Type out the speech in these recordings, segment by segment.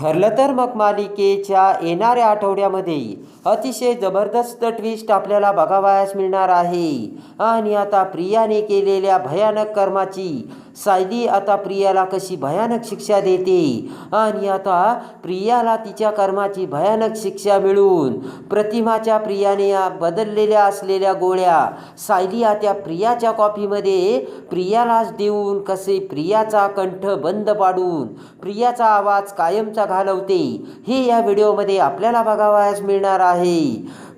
ठरलं तर मग मालिकेच्या येणाऱ्या आठवड्यामध्ये अतिशय जबरदस्त ट्विस्ट आपल्याला बघावयास मिळणार आहे. आणि आता प्रियाने केलेल्या भयानक कर्माची सायली आता प्रियाला कशी भयानक शिक्षा देते? आणि आता प्रियाला तिच्या कर्माची भयानक शिक्षा मिळून प्रतिमाच्या प्रियाने या बदललेल्या असलेल्या गोळ्या सायली आता प्रियाच्या कॉफीमध्ये प्रियालाच देऊन कसे प्रियाचा कंठ बंद पाडून प्रियाचा आवाज कायमचा घालवते हे या व्हिडिओमध्ये आपल्याला बघावयास मिळणार आहे.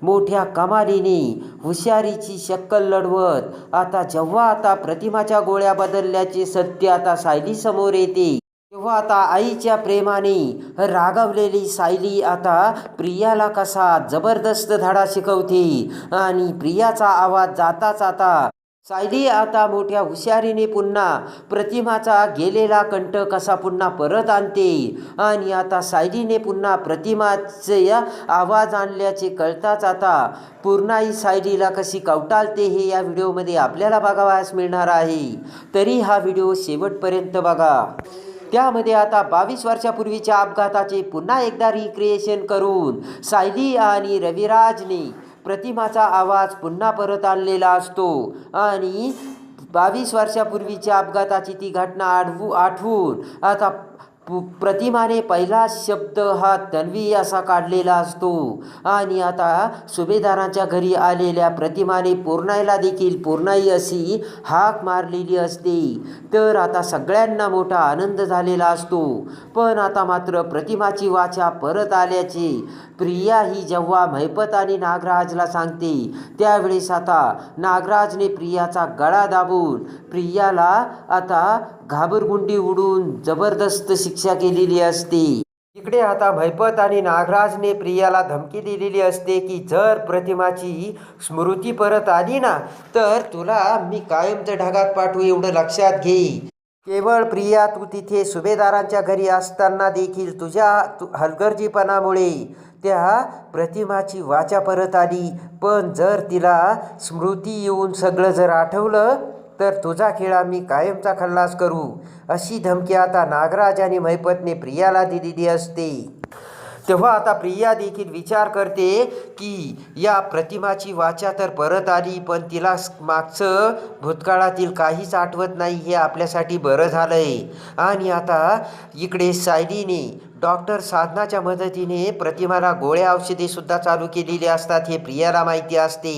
मोठ्या कमालीने हुशारीची शक्कल लढवत आता जेव्हा आता प्रतिमाच्या गोळ्या बदलल्याचे सत्य आता सायली समोर येते तेव्हा आता आईच्या प्रेमाने रागवलेली सायली आता प्रियाला कसा जबरदस्त धडा शिकवते आणि प्रियाचा आवाज जाताच आता सायली आता मोठ्या हुशारीने पुन्हा प्रतिमाचा गेलेला कंठ कसा पुन्हा परत आणते? आणि आता सायलीने पुन्हा प्रतिमाचे आवाज आणल्याचे कळताच आता पूर्णाई सायलीला कशी कवटाळते हे या व्हिडिओमध्ये आपल्याला बघावयास मिळणार आहे. तरी हा व्हिडिओ शेवटपर्यंत बघा. त्यामध्ये आता बावीस वर्षापूर्वीच्या अपघाताचे पुन्हा एकदा रिक्रिएशन करून सायली आणि रविराजने प्रतिमाचा आवाज पुन्हा परत आणलेला असतो. आणि बावीस वर्षापूर्वीच्या अपघाताची ती घटना आठवू आठवून आता प्रतिमाने पहिला शब्द हा तन्वी असा काढलेला असतो. आणि आता सुभेदारांच्या घरी आलेल्या प्रतिमाने पूर्णाईला देखील पूर्णाई अशी हाक मारलेली असते. तर आता सगळ्यांना मोठा आनंद झालेला असतो. पण आता मात्र प्रतिमाची वाचा परत आल्याचे प्रिया ही जेव्हा मैपत आणि नागराजला सांगते त्यावेळेस आता नागराजने प्रियाचा गळा दाबून प्रियाला आता घाबरगुंडी उडून जबरदस्त शिक्षा केलेली असते. इकडे आता भयपत आणि नागराजने प्रियाला धमकी दिलेली असते की जर प्रतिमाची स्मृती परत आली ना तर तुला मी कायमच्या ढगात पाठवू एवढं लक्षात घे. केवळ प्रिया तू तिथे सुभेदारांच्या घरी असताना देखील तुझ्या तु हलगर्जीपणामुळे त्या प्रतिमाची वाचा परत आली. पण जर तिला स्मृती येऊन सगळं जर आठवलं तर तुझा खेळा मी कायमचा खल्लास करू. अशी धमकी आता नागराज आणि महिपतने प्रियाला दिलेली असते. तेव्हा आता प्रिया देखील विचार करते की या प्रतिमाची वाचा तर परत आली पण तिला मागचं भूतकाळातील काहीच आठवत नाही हे आपल्यासाठी बरं झालंय. आणि आता इकडे सायलीने डॉक्टर साधनाच्या मदतीने प्रतिमाला गोळ्या औषधे सुद्धा चालू केलेली असतात हे प्रियाला माहिती असते.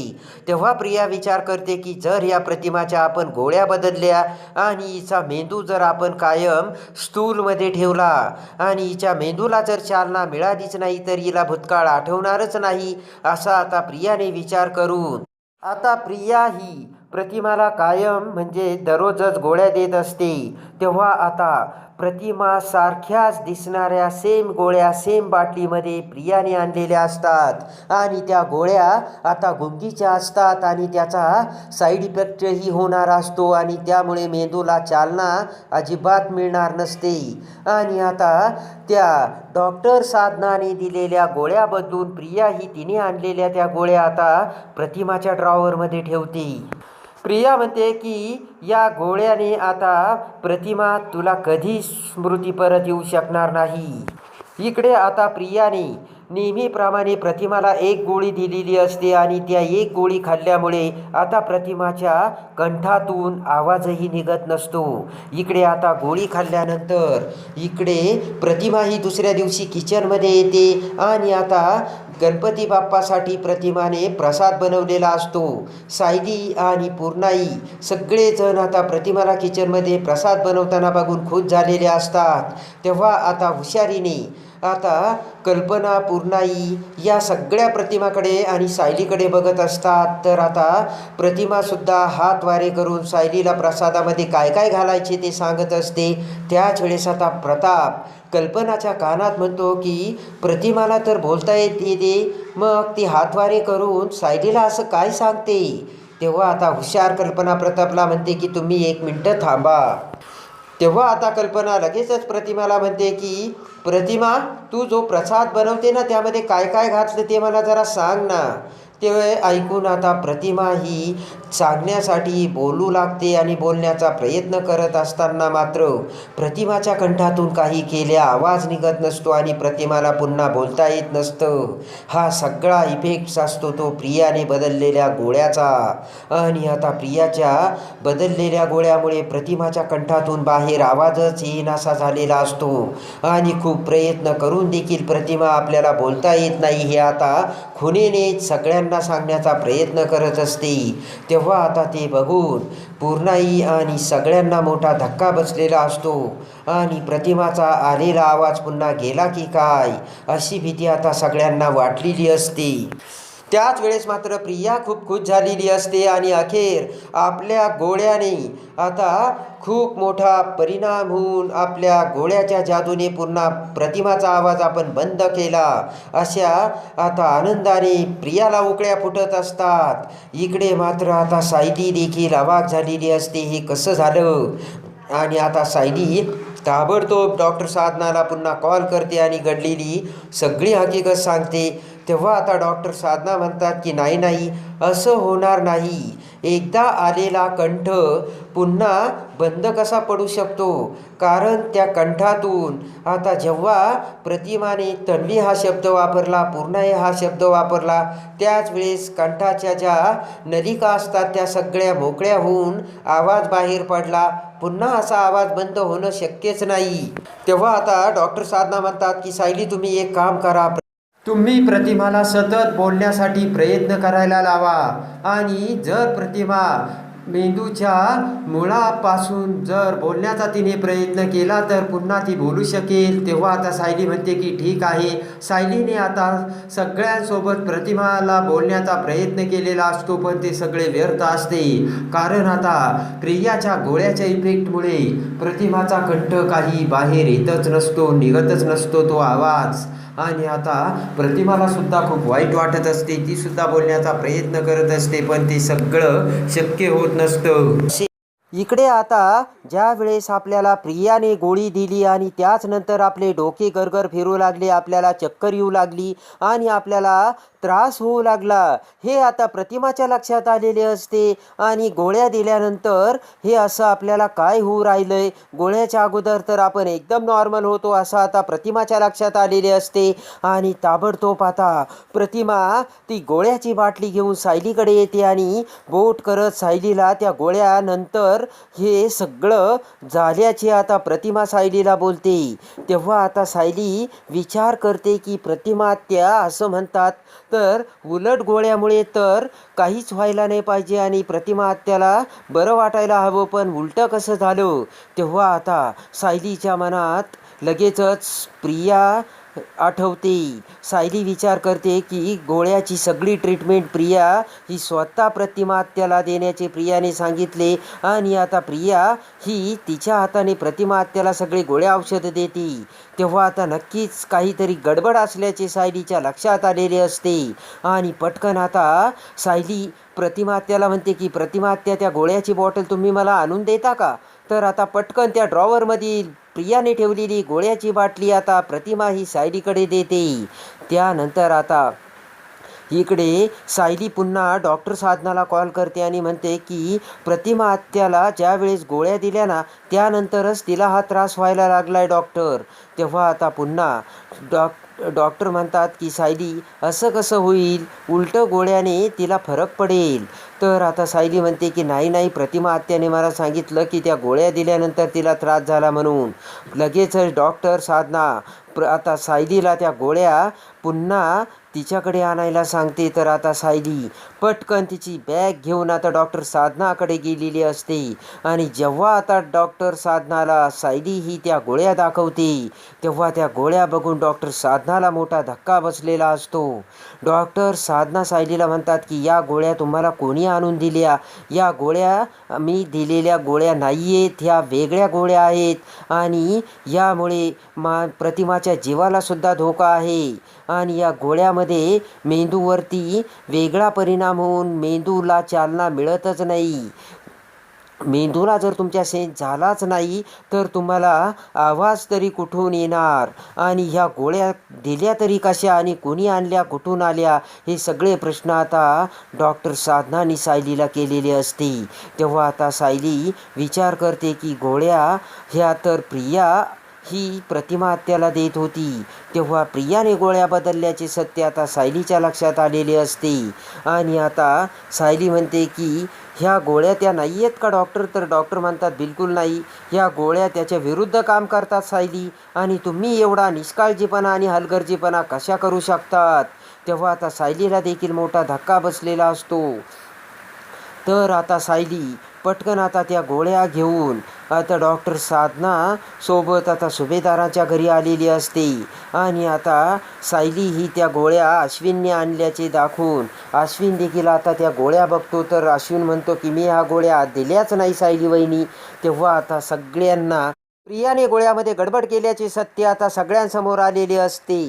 तेव्हा प्रिया विचार करते की जर या प्रतिमाच्या आपण गोळ्या बदलल्या आणि हिचा मेंदू जर आपण कायम स्थूलमध्ये ठेवला आणि हिच्या मेंदूला जर चालना मिळालीच नाही तर हिला भूतकाळ आठवणारच नाही असा आता प्रियाने विचार करून. आता प्रिया ही प्रतिमाला कायम म्हणजे दररोजच गोळ्या देत असते. तेव्हा आता प्रतिमासारख्याच दिसणाऱ्या सेम गोळ्या सेम बाटलीमध्ये प्रियाने आणलेल्या असतात. आणि त्या गोळ्या आता गुंगीच्या असतात आणि त्याचा साईड इफेक्टही होणार असतो आणि त्यामुळे मेंदूला चालना अजिबात मिळणार नसते. आणि आता त्या डॉक्टर साधनाने दिलेल्या गोळ्या बदलून प्रिया ही तिने आणलेल्या त्या गोळ्या आता प्रतिमाच्या ड्रॉवरमध्ये ठेवते. प्रिया म्हणते की या गोळ्याने आता प्रतिमा तुला कधी स्मृती परत येऊ शकणार नाही. इकडे आता प्रियाने नेहमीप्रमाणे प्रतिमाला एक गोळी दिलेली असते आणि त्या एक गोळी खाल्ल्यामुळे आता प्रतिमाच्या कंठातून आवाजही निघत नसतो. इकडे आता गोळी खाल्ल्यानंतर इकडे प्रतिमा ही दुसऱ्या दिवशी किचनमध्ये येते आणि आता गणपती बाप्पासाठी प्रतिमाने प्रसाद बनवलेला असतो. सायली आणि पूर्णाई सगळेजण आता प्रतिमाला किचनमध्ये प्रसाद बनवताना बघून खुश झालेले असतात. तेव्हा आता हुशारीने आता कल्पना पूर्णाई या सगळ्या प्रतिमाकडे आणि सायलीकडे बघत असतात. तर आता प्रतिमासुद्धा हात वारे करून सायलीला प्रसादामध्ये काय काय घालायचे ते सांगत असते. त्याच वेळेस आता प्रताप कल्पनाच्या कानात म्हणतो की प्रतिमाला तर बोलता येत येते. मग ती हातवारे करून सायलीला असं काय सांगते? तेव्हा आता हुशार कल्पना प्रतापला म्हणते की तुम्ही एक मिनटं थांबा. तेव्हा आता कल्पना लगेचच प्रतिमाला म्हणते की प्रतिमा तू जो प्रसाद बनवते ना त्यामध्ये काय काय घातलं ते मला जरा सांग ना. ते ऐकून आता प्रतिमा ही सांगण्यासाठी बोलू लागते आणि बोलण्याचा प्रयत्न करत असताना मात्र प्रतिमाच्या कंठातून काही केल्या आवाज निघत नसतो आणि प्रतिमाला पुन्हा बोलता येत नसतं. हा सगळा इफेक्ट्स असतो तो प्रियाने बदललेल्या गोळ्याचा. आणि आता प्रियाच्या बदललेल्या गोळ्यामुळे प्रतिमाच्या कंठातून बाहेर आवाजच येईनासा झालेला असतो. आणि खूप प्रयत्न करून देखील प्रतिमा आपल्याला बोलता येत नाही हे आता खुनेनेच सगळ्यांना सांगण्याचा प्रयत्न करत असते. तेव्हा आता ते बघून पूर्णाई आणि सगळ्यांना मोठा धक्का बसलेला असतो. आणि प्रतिमाचा आलेला आवाज पुन्हा गेला की काय? अशी भीती आता सगळ्यांना वाटलेली असते. त्याच वेळेस मात्र प्रिया खूप खुश झालेली असते आणि अखेर आपल्या गोळ्याने आता खूप मोठा परिणाम होऊन आपल्या गोळ्याच्या जादूने पुन्हा प्रतिमाचा आवाज आपण बंद केला. अशा आता आनंदाने प्रियाला उकळ्या फुटत असतात. इकडे मात्र आता सायली देखील अवाक झालेली असते. हे कसं झालं? आणि आता सायली ताबडतोब डॉक्टर साधनाला पुन्हा कॉल करते आणि घडलेली सगळी हकीकत सांगते. तेव्हा आता डॉक्टर साधना म्हणतात की नाही नाही असं होणार नाही. एकदा आलेला कंठ पुन्हा बंद कसा पडू शकतो? कारण त्या कंठातून आता जेव्हा प्रतिमाने तन्वी हा शब्द वापरला पूर्णय हा शब्द वापरला त्याच वेळेस कंठाच्या ज्या नलिका असतात त्या सगळ्या मोकळ्या होऊन आवाज बाहेर पडला. पुन्हा असा आवाज बंद होणं शक्यच नाही. तेव्हा आता डॉक्टर साधना म्हणतात की सायली तुम्ही एक काम करा. तुम्ही प्रतिमाला सतत बोलण्यासाठी प्रयत्न करायला लावा. आणि जर प्रतिमा मेंदूच्या मुळापासून जर बोलण्याचा तिने प्रयत्न केला तर पुन्हा ती बोलू शकेल. तेव्हा आता सायली म्हणते की ठीक आहे. सायलीने आता सगळ्यांसोबत प्रतिमाला बोलण्याचा प्रयत्न केलेला असतो पण ते सगळे व्यर्थ असते. कारण आता प्रियाच्या गोळ्याच्या इफेक्टमुळे प्रतिमाचा कंठ काही बाहेर येतच नसतो निघतच नसतो तो आवाज. आणि आता प्रतिमाला सुद्धा खूप वाईट वाटत असते ती सुद्धा बोलण्याचा प्रयत्न करत असते पण ते सगळं शक्य होत नसतं. इकडे आता ज्या वेळेस आपल्याला प्रियाने गोळी दिली आणि त्याच नंतर आपले डोके गरगर फिरू लागले आपल्याला चक्कर येऊ लागली आणि आपल्याला त्रास होऊ लागला हे आता प्रतिमाच्या लक्षात आलेले असते. आणि गोळ्या दिल्यानंतर हे असं आपल्याला काय होऊ राहिलंय? गोळ्याच्या अगोदर तर आपण एकदम नॉर्मल होतो असं आता प्रतिमाच्या लक्षात आलेले असते. आणि ताबडतोब आता प्रतिमा ती गोळ्याची बाटली घेऊन सायलीकडे येते आणि बोट करत सायलीला त्या गोळ्यानंतर हे सगळं झाल्याचे आता प्रतिमा सायलीला बोलते. तेव्हा आता सायली विचार करते की प्रतिमा त्या असं म्हणतात. तर उलट गोळ्यामुळे तर काहीच व्हायला नाही पाहिजे आणि प्रतिमा आत्याला बरं वाटायला हवं पण उलटं कसं झालं? तेव्हा आता सायलीच्या मनात लगेचच प्रिया आठवते. सायली विचार करते की गोळ्याची सगळी ट्रीटमेंट प्रिया ही स्वतः प्रतिमात्याला देण्याचे प्रियाने सांगितले. आणि आता प्रिया ही तिच्या हाताने प्रतिमात्याला सगळे गोळ्या औषधं देते. तेव्हा आता नक्कीच काहीतरी गडबड असल्याचे सायलीच्या लक्षात आलेले असते. आणि पटकन आता सायली प्रतिमात्याला म्हणते की प्रतिमात्या त्या गोळ्याची बॉटल तुम्ही मला आणून देता का? तर आता पटकन त्या ड्रॉवरमधील प्रियाने ठेवलेली गोळ्याची बाटली आता प्रतिमा ही सायलीकडे देते. त्यानंतर आता इकडे सायली पुन्हा डॉक्टर साधनाला कॉल करते आणि म्हणते की प्रतिमा आत्याला ज्या वेळेस गोळ्या दिल्या ना त्यानंतरच तिला हा त्रास व्हायला लागला आहे डॉक्टर. तेव्हा आता पुन्हा डॉक डॉक्टर म्हणतात की सायली असं कसं होईल? उलटं गोळ्याने तिला फरक पडेल. तर आता सायली म्हणते की नाही नाही प्रतिमा आत्याने मला सांगितलं की त्या गोळ्या दिल्यानंतर तिला त्रास झाला म्हणून. लगेचच डॉक्टर साधना प्र आता सायलीला त्या गोळ्या पुन्हा तिच्याकडे आणायला सांगते तर आता सायली पटकन तिची बॅग घेऊन आता डॉक्टर साधनाकडे गेलेली असते. आणि जेव्हा आता डॉक्टर साधनाला सायली ही त्या गोळ्या दाखवते तेव्हा त्या गोळ्या बघून डॉक्टर साधनाला मोठा धक्का बसलेला असतो. डॉक्टर साधना सायलीला म्हणतात की या गोळ्या तुम्हाला कोणी आणून दिल्या? या गोळ्या मी दिलेल्या गोळ्या नाही आहेत ह्या वेगळ्या गोळ्या आहेत. आणि यामुळे मा प्रतिमाच्या जीवालासुद्धा धोका आहे. आणि या गोळ्यामध्ये मेंदूवरती वेगळा परिणाम होऊन मेंदूला चालना मिळतच नाही. मेंदूला जर तुमच्या सेन्स झालाच नाही तर तुम्हाला आवाज तरी कुठून येणार? आणि ह्या गोळ्या दिल्या तरी कशा आणि कोणी आणल्या कुठून आल्या? हे सगळे प्रश्न आता डॉक्टर साधना सायलीला केलेले असते. तेव्हा आता सायली विचार करते की गोळ्या ह्या तर प्रिया ही प्रतिमा त्याला देत होती तेव्हा प्रियाने गोळ्या बदलल्याचे सत्य आता सायलीच्या लक्षात आलेले असते. आणि आता सायली म्हणते की ह्या गोळ्या त्या नाही आहेत का डॉक्टर? तर डॉक्टर म्हणतात बिलकुल नाही. ह्या गोळ्या त्याच्या विरुद्ध काम करतात सायली. आणि तुम्ही एवढा निष्काळजीपणा आणि हलगर्जीपणा कशा करू शकतात? तेव्हा आता सायलीला देखील मोठा धक्का बसलेला असतो. तर आता सायली पटकन आता त्या गोळ्या घेऊन आता डॉक्टर साधना सोबत आता सुभेदाराच्या घरी आलेली असते. आणि आता सायली ही त्या गोळ्या अश्विनने आणल्याचे दाखवून अश्विन देखील आता त्या गोळ्या बघतो. तर अश्विन म्हणतो की मी ह्या गोळ्या दिल्याच नाही सायली वहिनी. तेव्हा आता सगळ्यांना प्रियाने गोळ्यामध्ये गडबड केल्याचे सत्य आता सगळ्यांसमोर आलेले असते.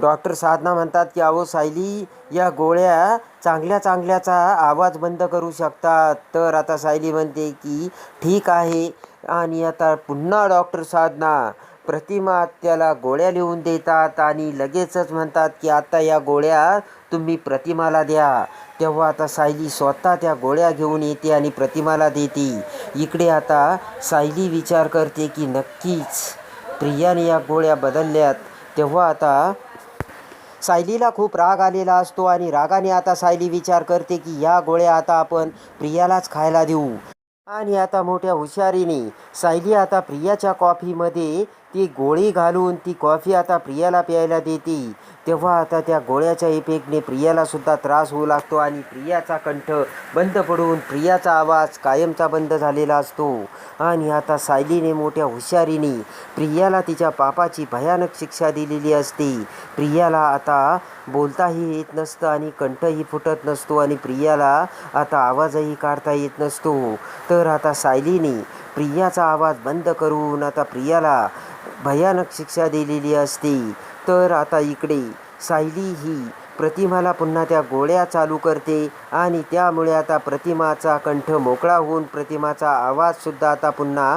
डॉक्टर साधना म्हणतात की अहो सायली या गोळ्या चांगल्या चांगल्याचा आवाज बंद करू शकतात. तर आता सायली म्हणते की ठीक आहे. आणि आता पुन्हा डॉक्टर साधना प्रतिमा त्याला गोळ्या लिहून देतात आणि लगेचच म्हणतात की आता या गोळ्या तुम्ही प्रतिमाला द्या. तेव्हा आता सायली स्वतः त्या गोळ्या घेऊन येते आणि प्रतिमाला देते. इकडे आता सायली विचार करते की नक्कीच प्रियाने या गोळ्या बदलल्यात. तेव्हा आता सायलीला खूप राग आलेला असतो आणि रागाने आता सायली विचार करते की या गोळ्या आता आपण प्रियालाच खायला देऊ. आणि आता मोठ्या हुशारीने सायली आता प्रियाच्या कॉफीमध्ये ती गोळी घालून ती कॉफी आता प्रियाला प्यायला देते. तेव्हा आता त्या गोळ्याच्या इफेक्टने प्रियालासुद्धा त्रास होऊ लागतो आणि प्रियाचा कंठ बंद पडून प्रियाचा आवाज कायमचा बंद झालेला असतो. आणि आता सायलीने मोठ्या हुशारीने प्रियाला तिच्या पापाची भयानक शिक्षा दिलेली असते. प्रियाला आता बोलताही येत नसतं आणि कंठही फुटत नसतो आणि प्रियाला आता आवाजही काढता येत नसतो. तर आता सायलीने प्रियाचा आवाज बंद करून आता प्रियाला भयानक शिक्षा दिलेली असते. तर आता इकडे सायली ही प्रतिमाला पुन्हा त्या गोळ्या चालू करते आणि त्यामुळे आता प्रतिमाचा कंठ मोकळा होऊन प्रतिमाचा आवाजसुद्धा आता पुन्हा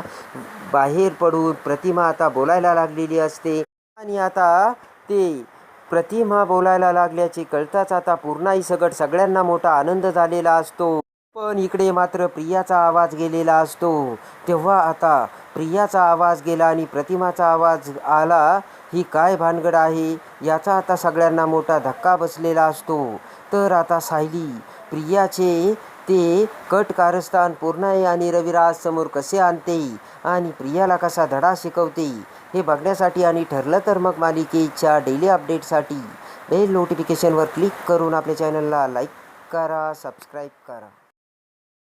बाहेर पडून प्रतिमा आता बोलायला लागलेली असते. आणि आता ते प्रतिमा बोलायला लागल्याचे कळताच आता पूर्णाई सगट सगळ्यांना मोठा आनंद झालेला असतो. पण इकडे मात्र प्रियाचा आवाज गेलेला असतो. तेव्हा आता प्रियाचा आवाज गेला आणि प्रतिमाचा आवाज आला ही काय भानगड आहे? याचा आता सगळ्यांना मोठा धक्का बसलेला असतो. तर आता सायली प्रियाचे ते कट कारस्थान पूर्णाई आणि रविराज समोर कसे आणते? आणि प्रियाला कसा धडा शिकवते? हे बघण्यासाठी आणि ठरलं तर मग मालिकेच्या डेली अपडेटसाठी बेल नोटिफिकेशनवर क्लिक करून आपल्या चॅनलला लाईक करा सबस्क्राईब करा.